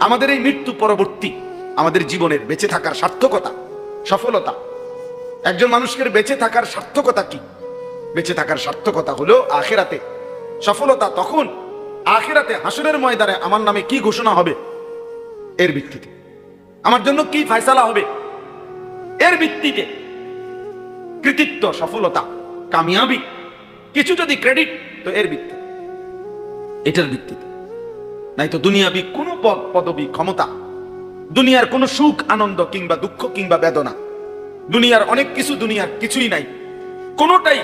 আমাদের এই মৃত্যু পরবর্তী আমাদের জীবনের বেঁচে থাকার সার্থকতা, সফলতা। একজন মানুষের বেঁচে থাকার সার্থকতা কি? বেঁচে থাকার সার্থকতা হলো আখেরাতে সফলতা তখন, আখেরাতে হাসুরের ময়দানে আমার নামে কি ঘোষণা হবে? এর ভিত্তিতে। আমার জন্য কি ফায়সালা হবে? এর ভিত্তিতে। কৃতিত্ব, সফলতা, কামিয়াবি, কিছু যদি ক্রেডিট তো এর ভিত্তি এটার ভিত্তিতে। নাই তো দুনিয়াবি কোনো পদ, পদবি, ক্ষমতা। দুনিয়ার কোনো সুখ, আনন্দ কিংবা দুঃখ কিংবা বেদনা। দুনিয়ার অনেক কিছু দুনিয়ার কিছুই নাই। কোনোটাই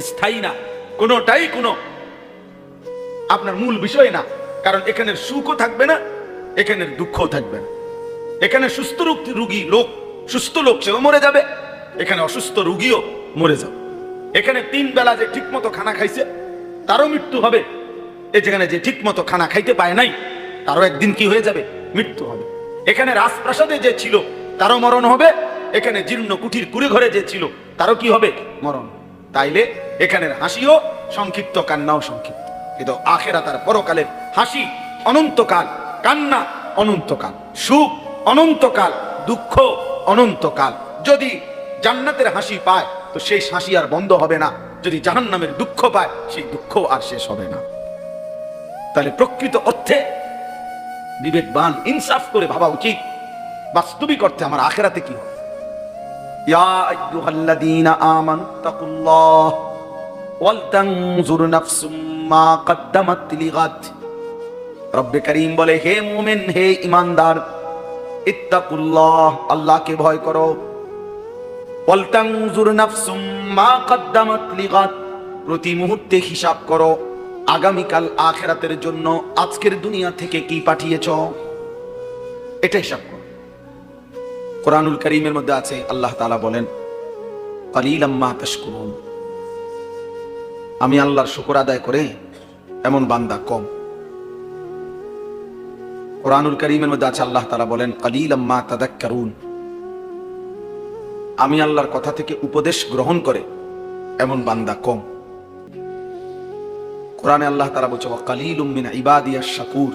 স্থায়ী না, কোনোটাই কোনো আপনার মূল বিষয় না। কারণ এখানের সুখও থাকবে না, এখানের দুঃখও থাকবে না। এখানে সুস্থ রোগ- লোক, সুস্থ লোক সেও মরে যাবে, এখানে অসুস্থ রুগীও মরে যাবে। এখানে তিন বেলা যে ঠিক মতো খানা খাইছে, তারও মৃত্যু হবে। এ যেখানে যে ঠিক মতো খানা খাইতে পায় নাই, তারও একদিন কি হয়ে যাবে? মৃত্যু হবে। এখানে রাজপ্রাসাদে যে ছিল, তারও মরণ হবে। এখানে জীর্ণ কুঠির কুড়ে ঘরে যে ছিল, তারও কি হবে? মরণ। তাইলে এখানের হাসিও সংক্ষিপ্ত, কান্নাও সংক্ষিপ্ত। কিন্তু আখেরা তার পরকালের হাসি, অনন্তকাল। কান্না, অনন্তকাল। সুখ, অনন্তকাল। দুঃখ, অনন্তকাল। যদি জান্নাতের হাসি পায়, তো সেই হাসি আর বন্ধ হবে না। যদি জাহান্নামের দুঃখ পায়, সেই দুঃখ আর শেষ হবে না। তাহলে প্রকৃত অর্থে বিবেকবান, ইনসাফ করে ভাবা উচিত। বাস্তবিক অর্থে আমার আখেরাতে কি হবে? বলে, হে মুমিন, হে ইমানদার আল্লাহকে ভয় করো। প্রতি মুহূর্তে হিসাব করো। আগামীকাল আখেরাতের জন্য আজকের দুনিয়া থেকে কি পাঠিয়েছ? এটা হিসাব করো। কোরআনুল করিমের মধ্যে আছে, আল্লাহ তালা বলেন আমি আল্লাহর শুকর আদায় করে এমন বান্দা কম। কোরআনুল করিমের মধ্যে আছে, আল্লাহ তালা বলেন, কালিলাম মা তাদাক্কারুন। আমি আল্লাহর কথা থেকে উপদেশ গ্রহণ করে এমন বান্দা কম। কোরআনে আল্লাহ তারা বলছে কালিলুম মিন ইবাদিয়াশ শাকুর।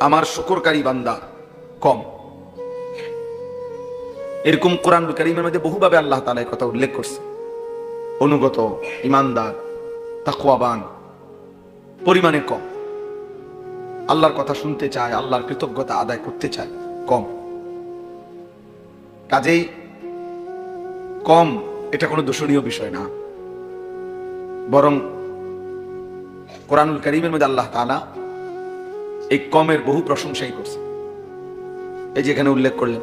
আমার শুকরকারী বান্দা, কম। এরকম কোরআন কারিমের মধ্যে বহুভাবে আল্লাহ এই কথা উল্লেখ করছে। অনুগত ইমানদার তাকওয়াবান, পরিমাণে কম। আল্লাহর কথা শুনতে চায়, আল্লাহর কৃতজ্ঞতা আদায় করতে চায়, কম। কাজেই কম, এটা কোনো দূষণীয় বিষয় না। বরং কোরআনুল করিমের মধ্যে আল্লাহ তাআলা এই কমের বহু প্রশংসাই করছে। এই যে এখানে উল্লেখ করলেন।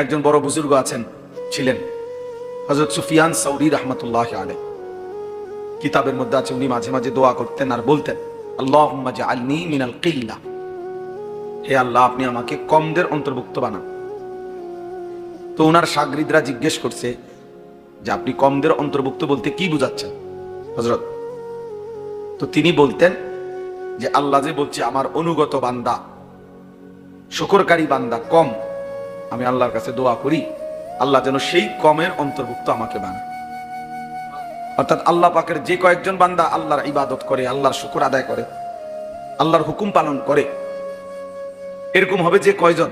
একজন বড় বুজুর্গ আছেন, ছিলেন হজরত সুফিয়ান সৌরি রহমতুল্লাহ আলে কিতাবের মধ্যে আছে, উনি মাঝে মাঝে দোয়া করতেন আর বলতেন আল্লাহ আলনি মিনাল কিল্লা। হে আল্লাহ, আপনি আমাকে কমদের অন্তর্ভুক্ত বানান। তো ওনার সাগরিদরা জিজ্ঞেস করছে যে, আপনি কমদের অন্তর্ভুক্ত বলতে কি বুঝাচ্ছেন? হজরত তো তিনি বলতেন যে আল্লাহ যে বলছে, আমার অনুগত বান্দা, শুকরকারী বান্দা, কম। আমি আল্লাহর কাছে দোয়া করি, আল্লাহ যেন সেই কমের অন্তর্ভুক্ত আমাকে বানায়। অর্থাৎ আল্লাহ পাকের যে কয়েকজন বান্দা আল্লাহর ইবাদত করে, আল্লাহর শুকর আদায় করে, আল্লাহর হুকুম পালন করে, এরকম হবে যে কয়জন?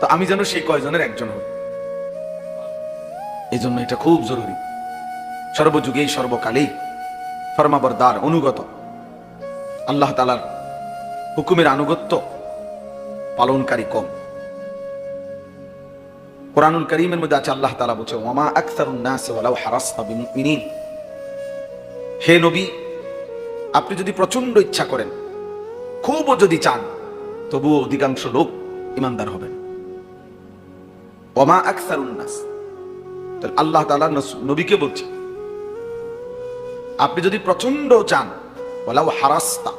তো আমি যেন সেই কয়জনের একজন হই। এই জন্য এটা খুব জরুরি। সর্বযুগেই, সর্বকালেই ফরমাবরদার, অনুগত। আল্লাহ তালার হুকুমের আনুগত্য পালনকারী কম। কোরআনুল করিমের মধ্যে আছে আল্লাহ তালা বলছে ওমা আকসারুন হে নবী, আপনি যদি প্রচণ্ড ইচ্ছা করেন খুবও যদি চান, তবুও অধিকাংশ লোক ইমানদার হবেন। ওমা আকসারুন নাস। তাহলে আল্লাহ তালা নবীকে বলছে আপনি যদি প্রচণ্ড চান, ওয়ালাউ হারাস্তা,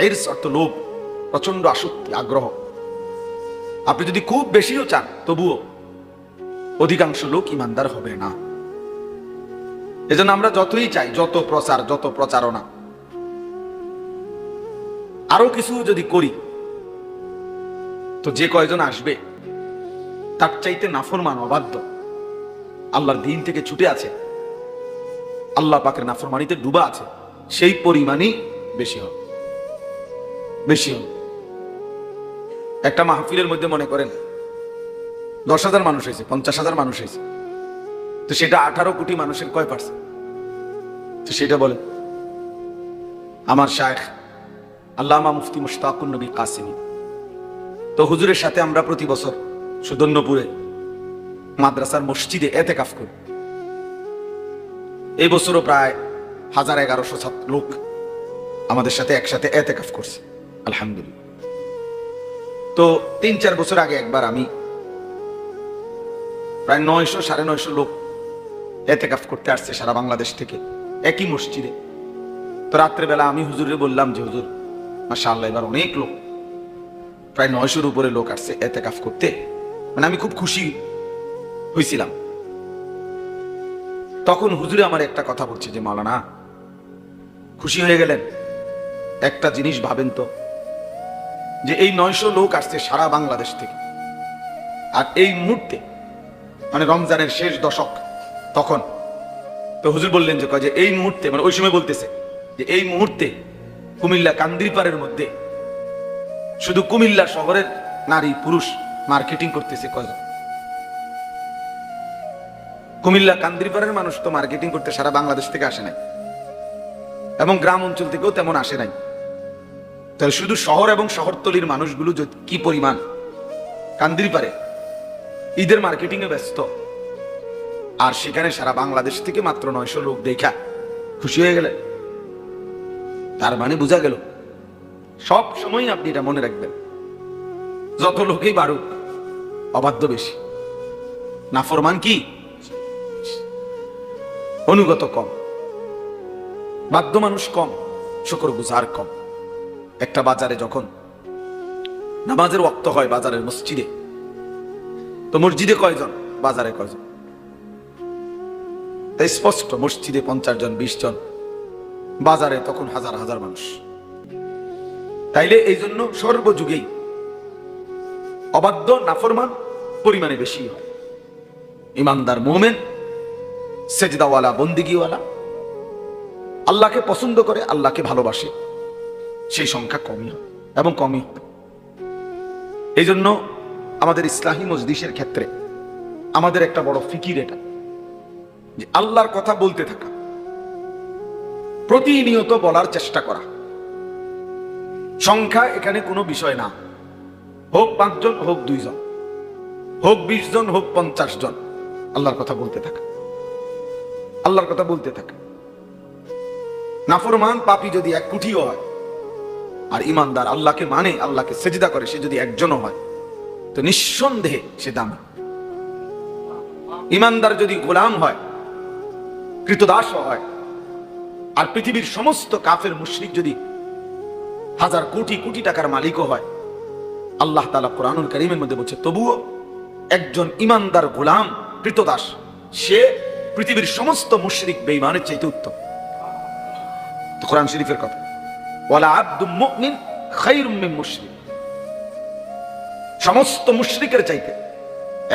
হিরস অর্থ লোভ প্রচণ্ড আসক্তি, আগ্রহ। আপনি যদি খুব বেশিও চান, তবুও অধিকাংশ লোক ইমানদার হবে না। এজন্য আমরা যতই চাই, যত প্রচার, যত প্রচারণা আরও কিছু যদি করি, তো যে কয়জন আসবে, তার চাইতে নাফরমান, অবাধ্য। আল্লাহর দিন থেকে ছুটে আছে। আল্লাহ পাকের নাফরমানিতে ডুবা আছে, সেই পরিমাণই বেশি হবে। বেশি হবে। একটা মাহফিলের মধ্যে মনে করেন, দশ হাজার মানুষ হয়েছে, পঞ্চাশ হাজার মানুষ হয়েছে। তো সেটা আঠারো কোটি মানুষের কয় পার্সেন্ট তো সেটা বলে আমার শায়েখ আল্লামা মুফতি মুশতাকুন নবী কাসিমি। তো হুজুরের সাথে আমরা প্রতি বছর সুদন্যপুরে মাদ্রাসার মসজিদে এতে কাফ করি। এই বছরও প্রায় হাজার এগারোশো লোক আমাদের সাথে একসাথে এতে কাফ করছে। আলহামদুলিল্লাহ। তো তিন চার বছর আগে একবার আমি প্রায় নয়শো, সাড়ে নয়শো লোক এতে কাফ করতে আসছে সারা বাংলাদেশ থেকে একই মসজিদে। তো রাত্রেবেলা আমি হুজুরে বললাম যে, হুজুর মাসা আল্লাহ এবার অনেক লোক, প্রায় নয়শোর উপরে লোক আসছে এতে কাফ করতে। মানে আমি খুব খুশি হয়েছিলাম তখন হুজুরে আমার একটা কথা বলছে যে মালানা খুশি হয়ে গেলেন। একটা জিনিস ভাবেন তো, যে এই নয়শো লোক আসছে সারা বাংলাদেশ থেকে। আর এই মুহূর্তে মানে রমজানের শেষ দশক তখন, তো হুজুর বললেন যে, কয় যে এই মুহূর্তে মানে ওই সময় বলতেছে যে, এই মুহূর্তে কুমিল্লা কান্দিরপাড়ের মধ্যে শুধু কুমিল্লা শহরের নারী পুরুষ মার্কেটিং করতেছে কয়জন? কুমিল্লা কান্দিরপাড়ের মানুষ তো মার্কেটিং করতে সারা বাংলাদেশ থেকে আসে নাই। এবং গ্রাম অঞ্চল থেকেও তেমন আসে নাই। তাহলে শুধু শহর এবং শহরতলির মানুষগুলো কি পরিমাণ? কান্দির পারে ঈদের মার্কেটিং এ ব্যস্ত। আর সেখানে সারা বাংলাদেশ থেকে মাত্র নয়শো লোক দেখা। খুশি হয়ে গেলে। তার মানে বোঝা গেল, সব সময় আপনি এটা মনে রাখবেন। যত লোকেই বাড়ুক, অবাধ্য বেশি। নাফরমান কি? অনুগত কম, বাধ্য মানুষ কম শুকর গুজার কম। একটা বাজারে যখন নামাজের ওক্ত হয় বাজারের মসজিদে, তো মসজিদে কয়জন, বাজারে কয়জন? তাই স্পষ্ট, মসজিদে পঞ্চাশ জন, বিশ জন, বাজারে তখন হাজার হাজার মানুষ। তাইলে এই জন্য সর্বযুগেই অবাধ্য, নাফরমান পরিমাণে বেশি হয়। ইমানদার মোমেন সেজদাওয়ালা, বন্দিগিওয়ালা। আল্লাহকে পছন্দ করে, আল্লাহকে ভালোবাসে। সেই সংখ্যা কমই হবে এবং কমই হবে এই জন্য আমাদের ইসলাহী মজলিসের ক্ষেত্রে আমাদের একটা বড় ফিকির এটা, যে আল্লাহর কথা বলতে থাকা, প্রতিনিয়ত বলার চেষ্টা করা। সংখ্যা এখানে কোনো বিষয় না। হোক পাঁচজন, হোক দুইজন। হোক বিশ জন, হোক পঞ্চাশ জন, আল্লাহর কথা বলতে থাকা। আল্লাহর কথা বলতে থাকা। নাফরমান পাপি যদি এক কুটিও হয়, আর ইমানদার আল্লাহকে মানে আল্লাহকে সেজদা করে, সে যদি একজনও হয়, তো নিঃসন্দেহে সে দামি। ইমানদার যদি গোলাম হয়, কৃতদাস হয়, আর পৃথিবীর সমস্ত কাফের মুশরিক যদি হাজার কোটি কোটি টাকার মালিকও হয়, আল্লাহ তালা কোরআনুল করিমের মধ্যে বলছে, তবুও একজন ইমানদার গোলাম, কৃতদাস, সে পৃথিবীর সমস্ত মুশরিক বেঈমানের চাইতে উত্তম। তো কোরআন শরীফের কথা। ওয়ালা আব্দুম মুমিন খায়রুম মিন মুশরিক। সমস্ত মুশরিকের চাইতে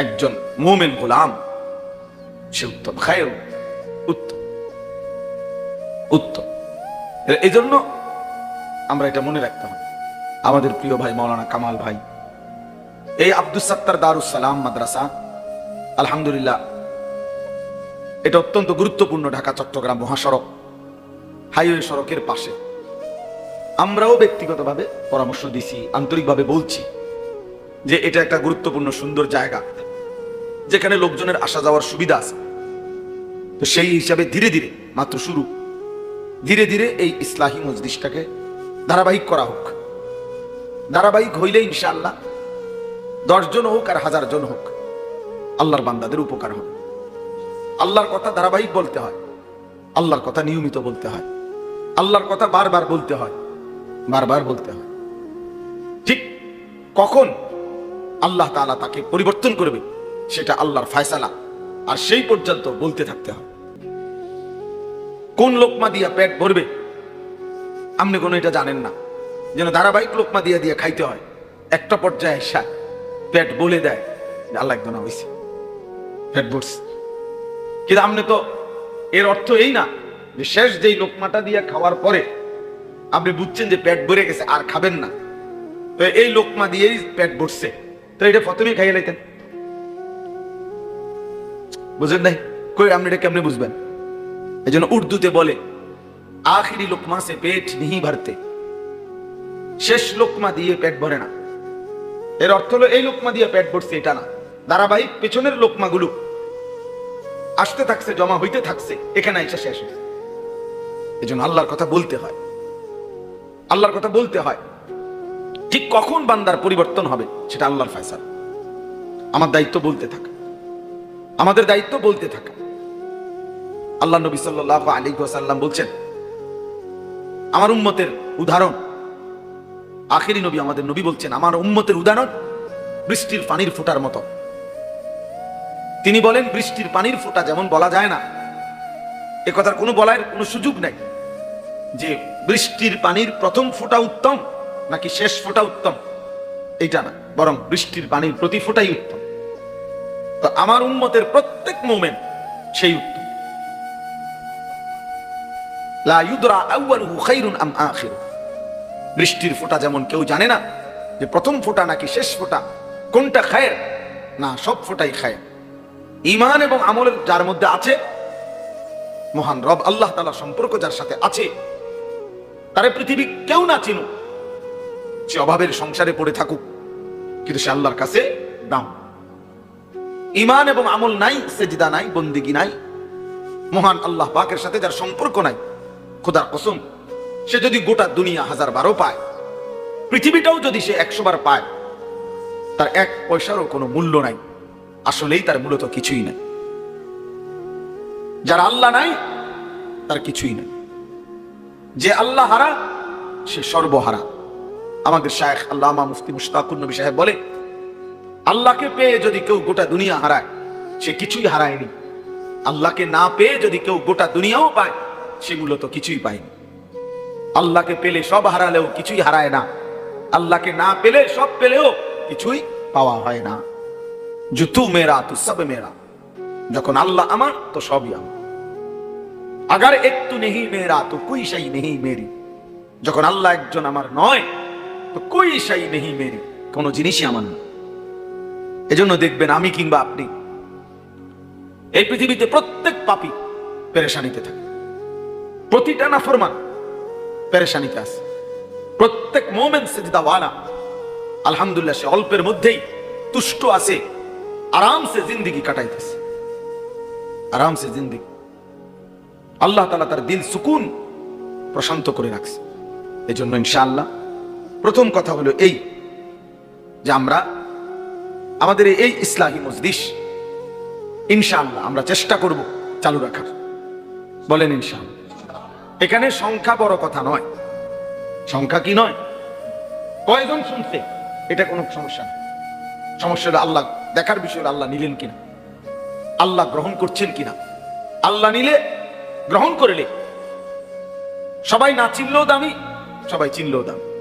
একজন মুমিন গোলাম, সে উত্তম খায়র উত্তম উত্তম। এই জন্য আমরা এটা মনে রাখতে হবে। আমাদের প্রিয় ভাই মৌলানা কামাল ভাই, এই আব্দুল সত্তার দারুস সালাম মাদ্রাসা, আলহামদুলিল্লাহ এটা অত্যন্ত গুরুত্বপূর্ণ ঢাকা, চট্টগ্রাম মহাসড়ক, হাইওয়ে সড়কের পাশে। আমরাও ব্যক্তিগতভাবে পরামর্শ দিছি, আন্তরিকভাবে বলছি যে এটা একটা গুরুত্বপূর্ণ, সুন্দর জায়গা, যেখানে লোকজনের আসা যাওয়ার সুবিধা আছে। তো সেই হিসাবে ধীরে ধীরে, মাত্র শুরু, ধীরে ধীরে এই ইসলাহী মজলিসটাকে ধারাবাহিক করা হোক। ধারাবাহিক হইলে ইনশাআল্লাহ দশজন হোক আর হাজার জন হোক, আল্লাহর বান্দাদের উপকার হবে। আল্লাহর কথা ধারাবাহিক বলতে হয়। আল্লাহর কথা নিয়মিত বলতে হয়। আল্লাহর কথা বারবার বলতে হয়। বারবার বলতে হয়। ঠিক কখন আল্লাহ তাআলা তাকে পরিবর্তন করবে, সেটা আল্লাহর ফায়সালা। আর সেই পর্যন্ত বলতে থাকতে হয়। কোন লোকমা দিয়া পেট ভরবে? আপনি কোনো এটা জানেন না। যেন ধারাবাহিক লোকমা দিয়া দিয়ে খাইতে হয়। একটা পর্যায়ে এসা পেট বলে দেয় আল্লাহ একদম হয়েছে পেট ভরছে। কিন্তু আপনি তো এর অর্থ এই না যে শেষ যেই লোকমাটা দিয়ে খাওয়ার পরে আপনি বুঝছেন যে পেট ভরে গেছে, আর খাবেন না। তো এই লোকমা দিয়েই পেট ভরছে। তো এটা প্রথমেই খাইয়ে লাইতেন। বুঝেন নাই? কই আপনি এটা কেমনে বুঝবেন? এই জন্য উর্দুতে বলে, আখিরি লোকমা সে পেট নিহি ভরতে। শেষ লোকমা দিয়ে পেট ভরে না। এর অর্থ হলো, এই লোকমা দিয়ে পেট ভরছে, এটা না। ধারাবাহিক পেছনের লোকমাগুলো আসতে থাকছে, জমা হইতে থাকছে, এখানে এসে শেষ এই জন্য আল্লাহর কথা বলতে হয়। আল্লাহর কথা বলতে হয়। ঠিক কখন বান্দার পরিবর্তন হবে, সেটা আল্লাহর ফয়সাল। আমার দায়িত্ব বলতে থাকা। আমাদের দায়িত্ব বলতে থাকা। আল্লাহ নবী সাল্লাহ আলী সাল্লাম বলছেন, আমার উম্মতের উদাহরণ। আখেরি নবী আমাদের নবী বলছেন, আমার উম্মতের উদাহরণ বৃষ্টির পানির ফোটার মতো। তিনি বলেন, বৃষ্টির পানির ফোঁটা যেমন বলা যায় না, এ কথার কোনো বলার কোনো সুযোগ নাই। যে বৃষ্টির পানির প্রথম ফোঁটা উত্তম, নাকি শেষ ফোঁটা উত্তম, এইটা না, বরং বৃষ্টির পানির প্রতি ফোঁটাই উত্তম। তো আমার উন্মতের প্রত্যেক মোমেন্ট সেই উত্তম। বৃষ্টির ফোঁটা যেমন কেউ জানে না, যে প্রথম ফোঁটা নাকি শেষ ফোঁটা, কোনটা খায়ের? না, সব ফোঁটাই খায় ইমান এবং আমলের যার মধ্যে আছে, মহান রব আল্লাহ তালা সম্পর্ক যার সাথে আছে, তারে পৃথিবী কেউ না চিনুক, সে অভাবের সংসারে পড়ে থাকুক, কিন্তু সে আল্লাহর কাছে দাম। ইমান এবং আমল নাই, সেজিদা নাই, বন্দিগি নাই, মহান আল্লাহ পাকের সাথে যার সম্পর্ক নাই, খোদার কসম, সে যদি গোটা দুনিয়া হাজার বারো পায়, পৃথিবীটাও যদি সে একশো বার পায়, তার এক পয়সারও কোনো মূল্য নাই। আসলেই তার মূলত কিছুই নাই। যার আল্লাহ নাই, তার কিছুই নাই। যে আল্লাহ হারা, সে সর্বহারা। আমাদের শায়েখ আল্লামা মুফতি মুশতাকুর নবী সাহেব বলে, আল্লাহকে পেয়ে যদি কেউ গোটা দুনিয়া হারায়, সে কিছুই হারায়নি। আল্লাহকে না পেয়ে যদি কেউ গোটা দুনিয়াও পায়, সে মূলত কিছুই পায়নি। আল্লাহকে পেলে সব হারালেও কিছুই হারায় না। আল্লাহকে না পেলে সব পেলেও কিছুই পাওয়া হয় না। যে তু মেরা, তু সব মেরা। যখন আল্লাহ আমার, তো সবই আমার। আগার একটু নেহি মেরা, তো কুই সাই নেহি মেরি। যখন আল্লাহ একজন আমার নয়, তো কুই সাই নেহি মেরি। কোন জিনিসই আমার না এজন্য দেখবেন আমি কিংবা আপনি এই পৃথিবীতে প্রত্যেক পাপি পেরেশানিতে থাকে। প্রতিটা না ফরমান পেরেশানিতে আছে। প্রত্যেক মোমেন্ট সেজদাওয়ালা, আলহামদুলিল্লাহ, সে অল্পের মধ্যেই তুষ্ট আছে। আরামসে জিন্দিগি কাটাইতেছে। আরামসে জিন্দিগি। আল্লাহ তালা তার দিল সুকুন প্রশান্ত করে রাখছে। এই জন্য ইনশাআল্লাহ প্রথম কথা হলো এই যে আমরা আমাদের এই ইসলাহী মজলিস ইনশাআল্লাহ আমরা চেষ্টা করব চালু রাখার। বলেন ইনশাআল্লাহ। এখানে সংখ্যা বড় কথা নয়। সংখ্যা কি নয়? কয়জন শুনছে? এটা কোনো সমস্যা না সমস্যা হলো আল্লাহ দেখার বিষয় আল্লাহ নিলেন কিনা? আল্লাহ গ্রহণ করছেন কিনা? আল্লাহ নিলে, গ্রহণ করলে। সবাই না চিনলেও দামি, সবাই চিনলেও দামি।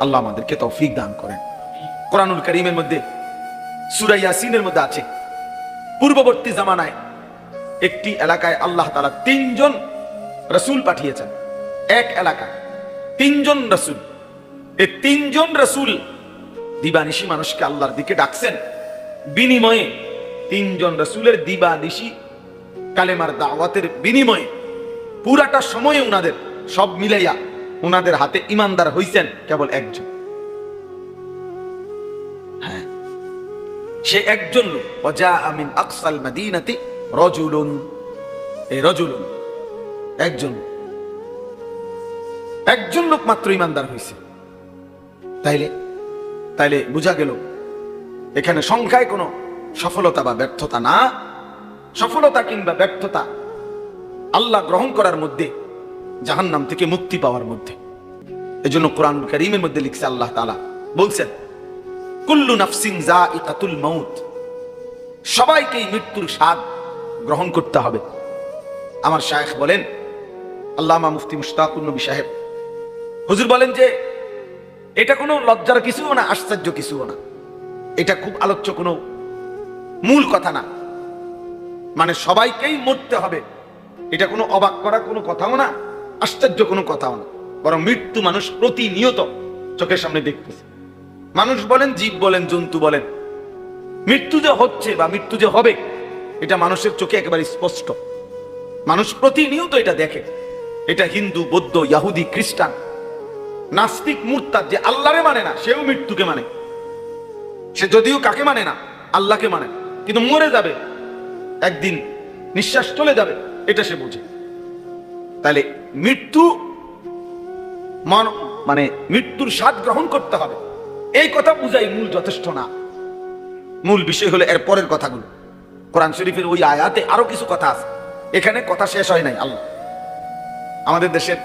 আল্লাহ আমাদেরকে তৌফিক দান করেন। কোরআনুল করিমের মধ্যে, সুরা ইয়াসিনের মধ্যে আছে। পূর্ববর্তী জামানায় একটি এলাকায় আল্লাহ তালা তিনজন রসুল পাঠিয়েছেন। এক এলাকা, তিনজন রসুল। এই তিনজন রসুল দিবানিশি মানুষকে আল্লাহর দিকে ডাকছেন। বিনিময়ে তিনজন রসুলের দিবানিশি কালেমার দাওয়াতের বিনিময়ে পুরাটা সময়ে উনাদের সব মিলাইয়া উনাদের হাতে ইমানদার হইছেন কেবল একজন। হ্যাঁ সে একজন লোক। রজুলুন। এই রজুলুন একজন। একজন লোক মাত্র ইমানদার হয়েছে তাইলে তাইলে বোঝা গেল এখানে সংখ্যায় কোনো সফলতা বা ব্যর্থতা না। সফলতা কিংবা ব্যর্থতা আল্লাহ গ্রহণ করার মধ্যে, জাহান্নাম থেকে মুক্তি পাওয়ার মধ্যে। এজন্য কোরআন করিমের মধ্যে লিখছে আল্লাহ তালা বলছেন, কুল্লু নাফসিন যা ইকাতুল মৌত সবাইকেই মৃত্যুর স্বাদ গ্রহণ করতে হবে। আমার শায়েখ বলেন, আল্লামা মুফতি মুশতাকুর নবী সাহেব, হুজুর বলেন যে, এটা কোনো লজ্জার কিছুও না, আশ্চর্য কিছুও না। এটা খুব আলোচ্য কোনো মূল কথা না। মানে সবাইকেই মরতে হবে। এটা কোনো অবাক করা কোনো কথাও না, আশ্চর্য কোনো কথাও না। বরং মৃত্যু মানুষ প্রতিনিয়ত চোখের সামনে দেখতেছে। মানুষ বলেন, জীব বলেন, জন্তু বলেন, মৃত্যু যে হচ্ছে বা মৃত্যু যে হবে, এটা মানুষের চোখে একেবারে স্পষ্ট। মানুষ প্রতিনিয়ত এটা দেখে। এটা হিন্দু, বৌদ্ধ, ইয়াহুদি, খ্রিস্টান, নাস্তিক, মুরতাদ যে আল্লাহরে মানে না, সেও মৃত্যুকে মানে। সে যদিও কাকে মানে না, আল্লাহকে মানে কিন্তু মরে যাবে। একদিন নিঃশ্বাস চলে যাবে, এটা সে বোঝে। তাহলে মৃত্যু মান- মৃত্যুর স্বাদ গ্রহণ করতে হবে। এই কথা বুঝাই মূল যথেষ্ট না। মূল বিষয় হলো এর পরের কথাগুলো। কোরআন শরীফের ওই আয়াতে আরও কিছু কথা আছে। এখানে কথা শেষ হয় নাই, আল্লাহ। আমাদের দেশের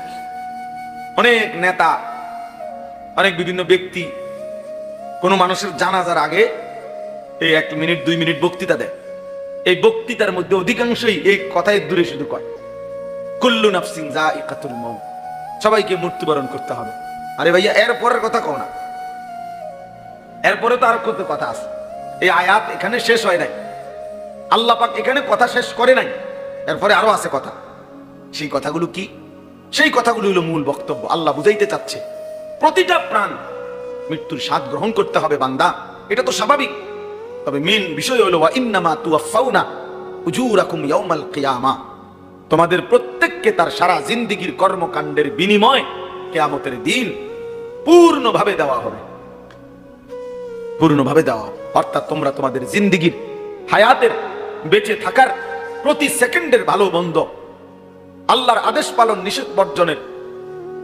অনেক নেতা, অনেক বিভিন্ন ব্যক্তি কোনো মানুষের জানাজার আগে এই এক মিনিট, দুই মিনিট বক্তৃতা দেয়। এই বক্তৃতার মধ্যে অধিকাংশই এই কথায় দূরে শুধু কয়, কুল্লু নাফসিং যা ইকাতুল মৌত সবাইকে মৃত্যুবরণ করতে হবে। আরে ভাইয়া, এর পরের কথা কও না। এরপরে তো আর কত কথা আছে। এই আয়াত এখানে শেষ হয় নাই। আল্লাহ পাক এখানে কথা শেষ করে নাই। এরপরে আরও আছে কথা। সেই কথাগুলো কি? সেই কথাগুলো হলো মূল বক্তব্য। আল্লাহ বুঝাইতে চাচ্ছে, প্রতিটা প্রাণ মৃত্যুর স্বাদ গ্রহণ করতে হবে, বান্দা। এটা তো স্বাভাবিক। তবে মেন বিষয় হলো ইন্নামা তুয়াফাউনা উজুরাকুম ইয়াউমাল কিয়ামা। তোমাদের প্রত্যেককে তার সারা জিন্দিগির কর্মকাণ্ডের বিনিময় কেয়ামতের দিন পূর্ণভাবে দেওয়া হবে। পূর্ণভাবে দেওয়া হবে। অর্থাৎ তোমরা তোমাদের জিন্দিগির হায়াতের বেঁচে থাকার প্রতি সেকেন্ডের ভালো মন্দ আল্লাহর আদেশ পালন, নিষেধ বর্জনের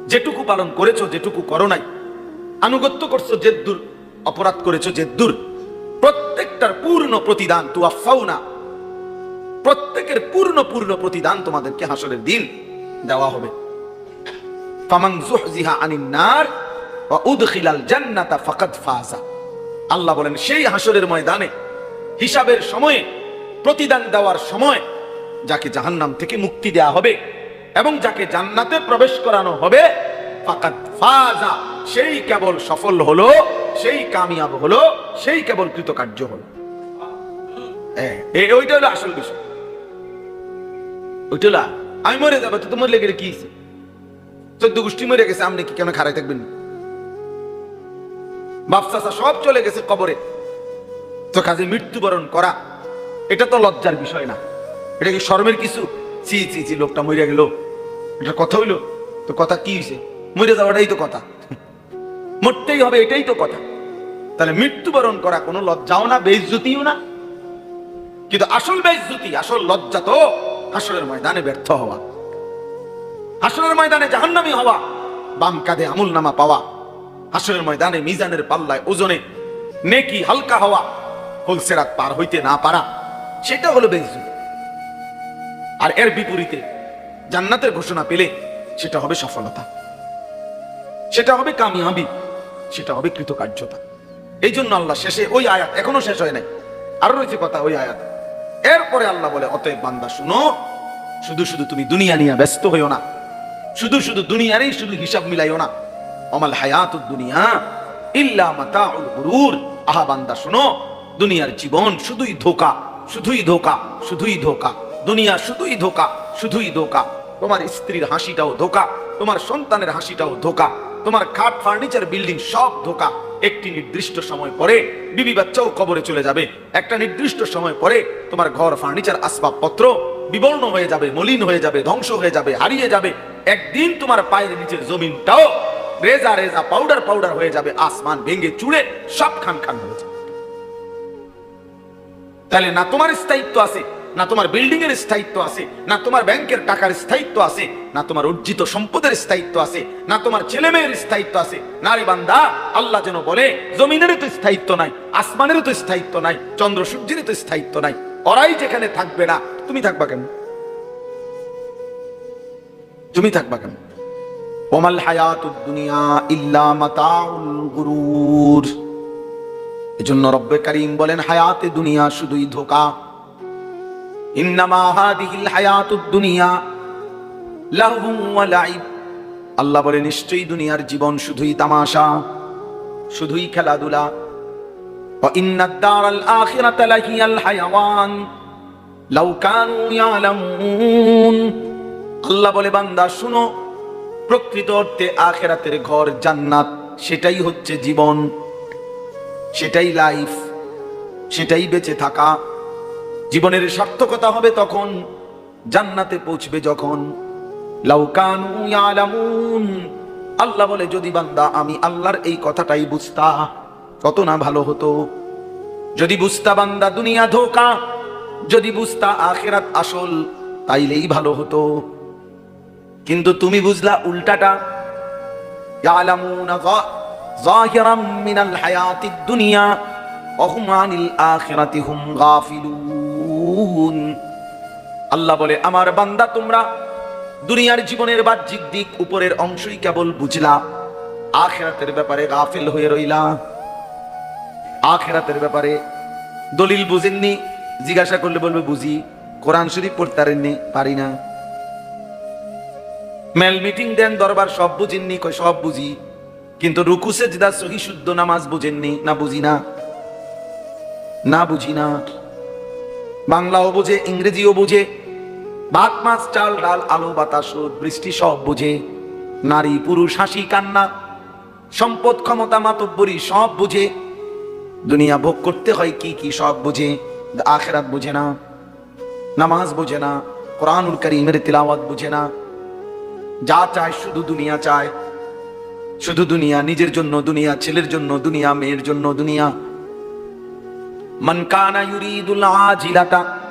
যেটুকু পালন করেছ, যেটুকু করো নাই আনুগত্য করছ জেদ্দুর, অপরাধ করেছ জেদ্দুর। প্রত্যেকটার পূর্ণ প্রতিদান তুয়াফাউনা প্রত্যেকের পূর্ণ পূর্ণ প্রতিদান তোমাদেরকে হাসরের দিন দেওয়া হবে। ফামান জুহজিহা আনিন নার ওয়া উদখিলাল জান্নাতা ফাকাদ ফাজা। আল্লাহ বলেন, সেই হাসরের ময়দানে হিসাবের সময়ে, প্রতিদান দেওয়ার সময় যাকে জাহান্নাম থেকে মুক্তি দেয়া হবে এবং যাকে জান্নাতে প্রবেশ করানো হবে, ফাকাদ ফাজা। সেই কেবল সফল হলো সেই কামিয়াব হলো সেই কেবল কৃতকার্য হলো। ওইটা হলো আসল বিষয়। ওইটা হলো, আমি মরে যাব তো তোমার লেগে কি? চোদ্দ গোষ্ঠী মরে গেছে আপনি কি কেন খারাই থাকবেন? বাপসাসা সব চলে গেছে কবরে। তো কাজে মৃত্যুবরণ করা এটা তো লজ্জার বিষয় না। এটা কি শর্মের কিছু? চি লোকটা মরে গেল। এটা কথা হইল? তো কথা কি হয়েছে মরে যাওয়াটাই তো কথা। মরতেই হবে, এটাই তো কথা। তাহলে মৃত্যুবরণ করা কোনো লজ্জাও না বেইজ্জতিও না। কিন্তু আসল বেইজ্জতি আসল লজ্জা তো হাসরের ময়দানে ব্যর্থ হওয়া। হাসরের ময়দানে জাহান্নামি হওয়া, বাম কাঁধে আমুল নামা পাওয়া। হাসরের ময়দানে মিজানের পাল্লায় ওজনে নেকি হালকা হওয়া হোলসেরাত পার হইতে না পারা, সেটা হলো বেইজ্জতি আর এর বিপরীতে জান্নাতের ঘোষণা পেলে সেটা হবে সফলতা। সেটা হবে কামিয়াবি। সেটা হবে কৃতকার্যতা এই জন্য আল্লাহ শেষে ওই আয়াত এখনও শেষ হয় নাই। আরও রয়েছে কথা ওই আয়াত। এরপরে আল্লাহ বলে, অতএব বান্দা, শুনো, শুধু শুধু তুমি দুনিয়া নিয়ে ব্যস্ত হইও না। শুধু শুধু দুনিয়ারই শুধু হিসাব মিলাইও না। অমাল হায়াতুদ দুনিয়া ইল্লা মাতাউল গুরুর। আহা বান্দা, শুনো, দুনিয়ার জীবন শুধুই ধোকা শুধুই ধোকা শুধুই ধোকা। দুনিয়া শুধুই ধোকা শুধুই ধোকা। তোমার স্ত্রীর হাসিটাও ধোকা, তোমার সন্তানের হাসিটাও ধোকা। তোমার খাট ফার্নিচার, বিল্ডিং সব ধোকা। একটি নির্দিষ্ট সময় পরে বিবি বাচ্চাও কবরে চলে যাবে। একটা নির্দিষ্ট সময় পরে তোমার ঘর, ফার্নিচার, আসবাবপত্র বিবর্ণ হয়ে যাবে, মলিন হয়ে যাবে, ধ্বংস হয়ে যাবে, হারিয়ে যাবে। একদিন তোমার পায়ের নিচের জমিনটাও রেজা রেজা পাউডার পাউডার হয়ে যাবে, আসমান ভেঙে চুড়ে সব খান খান হয়ে যাবে। তাহলে না তোমার স্থায়িত্ব আছে না তোমার বিল্ডিং এর স্থায়িত্ব আছে, না তোমার ব্যাংকের টাকার স্থায়িত্ব আছে, না তোমার অর্জিত সম্পদের স্থায়িত্ব আছে, না তোমার ছেলে মেয়ের স্থায়িত্ব আছে। নারী বান্দা, আল্লাহ যেন বলে, জমিনেরও তো স্থায়িত্ব নাই, আসমানেরও তো স্থায়িত্ব নাই, চন্দ্র সূর্যেরও তো স্থায়িত্ব নাই। ওরাই যেখানে থাকবে না, তুমি থাকবা কেন তুমি থাকবা কেন ওমাল হায়াতুদ দুনিয়া ইল্লা মাতাউল গুরুর। এজন্য রব্বে করিম বলেন, হায়াতে দুনিয়া শুধুই ধোকা। আল্লাহ বলে, নিশ্চয়ই দুনিয়ার জীবন শুধুই তামাশা, শুধুই খেলাধুলা। লাউ আল্লাহ বলে, বান্দা, শুনো, প্রকৃত অর্থে আখেরাতের ঘর জান্নাত, সেটাই হচ্ছে জীবন, সেটাই লাইফ, সেটাই বেঁচে থাকা। জীবনের সার্থকতা হবে তখন জান্নাতে পৌঁছবে যখন। লাউকানু আল্লাহ বলে, যদি বান্দা, আমি আল্লাহর এই কথাটাই বুঝতা কত না ভালো হতো। যদি বুঝতা বান্দা, দুনিয়া ধোকা। যদি বুঝতা আখেরাত আসল, তাইলেই ভালো হতো। কিন্তু তুমি বুঝলা উল্টাটা। ইয়ালামুনা যাহিরাম মিনাল দুনিয়া, ওহুম আনিল আখিরাতি হুম গাফিলুন। আল্লাহ বলে, আমার বান্দা, তোমরা দুনিয়ার জীবনের বাহ্যিক দিক উপরের অংশই কেবল বুঝলা, আখেরাতের ব্যাপারে গাফিল হয়ে রইলা। আখেরাতের ব্যাপারে দলিল বুঝেননি, জিজ্ঞাসা করলে বলবে, বুঝি, কোরআন শরীফ পড়তে পারেননি, পারি না। মেল মিটিং দেন, দরবার সব বুঝেননি কই সব বুঝি, কিন্তু রুকু, সেজদা, সহি, শুদ্ধ নামাজ বুঝেননি। না, বুঝি না। না, বুঝি না। বাংলাও বুঝে, ইংরেজিও বুঝে ভাত মাছ, চাল, ডাল, আলো, বাতাস বৃষ্টি সব বুঝে। নারী, পুরুষ, হাসি, কান্না, সম্পদ, ক্ষমতা, মাতব্বরি সব বুঝে। দুনিয়া ভোগ করতে হয় কি কি সব বুঝে, আখেরাত বুঝে না, নামাজ বুঝে না, কোরআনুল করিমের তিলাওয়াত বুঝে না। যা চায় শুধু দুনিয়া চায়, শুধু দুনিয়া নিজের জন্য, দুনিয়া ছেলের জন্য, দুনিয়া মেয়ের জন্য, দুনিয়া মান কানা ইউরিদুল আজিলাতা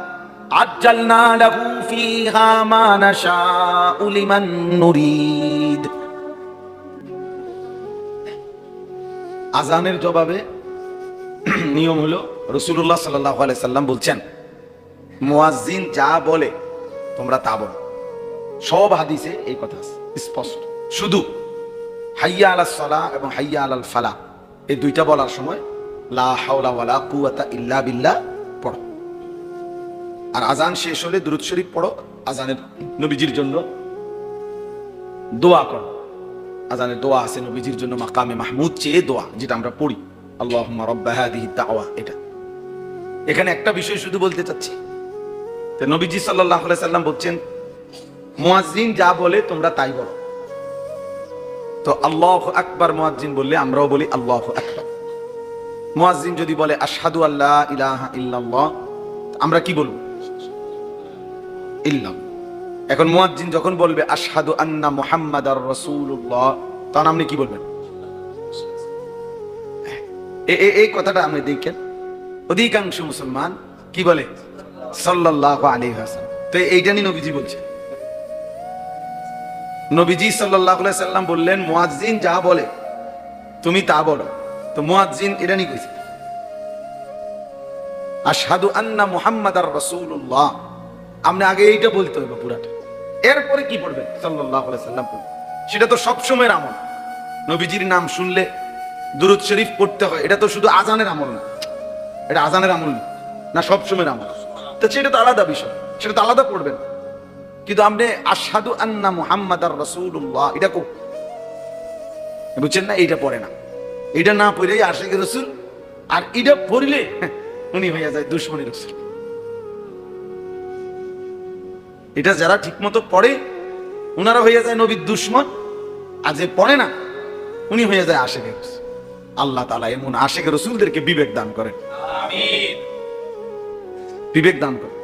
আজানের জবাবে নিয়ম হলো রসুল্লাহ সাল্লাহ সাল্লাম বলছেন, মুয়াজ্জিন যা বলে তোমরা তা বলো। সব হাদিসে এই কথা স্পষ্ট। শুধু হাইয়া আলাল সলা এবং হাইয়া আলাল ফালা এই দুইটা বলার সময় আর আজান শেষ হলে শরীফ পড়ো আজানের নবীজির জন্য দোয়া করো। আজানের দোয়া আছে নবীজির জন্য মাকামে মাহমুদ চেয়ে দোয়া, যেটা আমরা পড়ি। হাদিহি দাওয়া, এটা। এখানে একটা বিষয় শুধু বলতে চাচ্ছি। নবীজি সাল্লাম বলছেন, মুয়াজ্জিন যা বলে তোমরা তাই বলো। তো আল্লাহ আকবার মুয়াজ্জিন বললে আমরাও বলি আল্লাহ আকবার। মুয়াজ্জিন যদি বলে, আশহাদু আল্লাহ ইলাহা ইল্লাল্লাহ আমরা কি বলব? ইল্লাম এখন মুয়াজ্জিন যখন বলবে, আশহাদু আন্না মুহাম্মাদার রাসূলুল্লাহ তখন আপনি কি বলবেন? এই কথাটা আপনি দেখেন। অধিকাংশ মুসলমান কি বলে? সাল্লাল্লাহু আলাইহি ওয়াসাল্লাম। তো এইটা নিয়ে নবীজি বলছে নবীজি সাল্লাল্লাহু আলাইহি সাল্লাম বললেন, মুয়াজ্জিন যা বলে, তুমি তা বলো। তো মুয়াজ্জিন এটা কইছে, আশহাদু আন্না মুহাম্মাদার রাসূলুল্লাহ। আপনি আগে এইটা বলতে হবে পুরাটা। এরপরে কি আলাইহি সাল্লাম। সেটা তো সব সময়ের আমল। নবীজির নাম শুনলে দুরুদ শরীফ পড়তে হয়। এটা তো শুধু আজানের আমল না। এটা আজানের আমল না না সব সময়ের আমল। তো সেটা তো আলাদা বিষয়। সেটা তো আলাদা পড়বেন। কিন্তু আপনি আশহাদু আন্না মুহাম্মাদার রাসূলুল্লাহ, এটা কো বুঝছেন না? এইটা পড়ে না। এটা না পড়ে আশিক রসুল আর এটা পড়লে উনি হইয়া যায় দুশ্মনী রসুল। এটা যারা ঠিকমতো পড়ে ওনারা হইয়া যায় নবীর দুশ্মন আর যে পড়ে না উনি হয়ে যায় আশেখ রসুল। আল্লাহ তালা এমন আশেখ রসুলদেরকে বিবেক দান করেন। বিবেক দান করেন।